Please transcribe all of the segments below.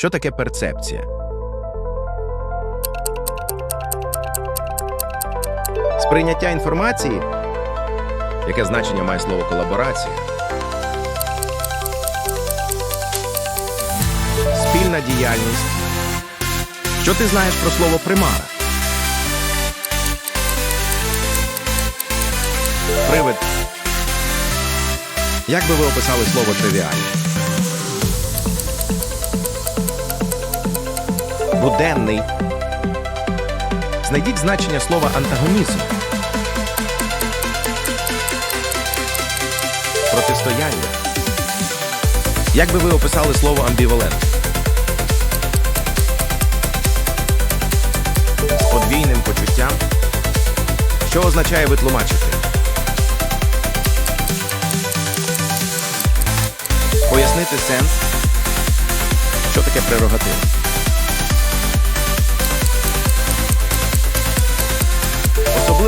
Що таке перцепція? Сприйняття інформації. Яке значення має слово колаборація? Спільна діяльність. Що ти знаєш про слово примара? Привид. Як би ви описали слово тривіальне? Буденний. Знайдіть значення слова антагонізм. Протистояння. Як би ви описали слово амбівалент? Подвійним почуттям. Що означає витлумачити? Пояснити сенс. Що таке прерогатива?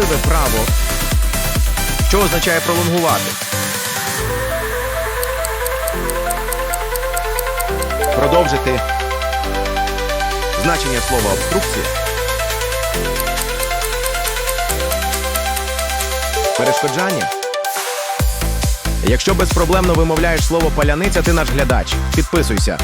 Особливе право. Що означає пролонгувати? Продовжити значення слова обструкція. Перешкоджання. Якщо безпроблемно вимовляєш слово паляниця, ти наш глядач. Підписуйся.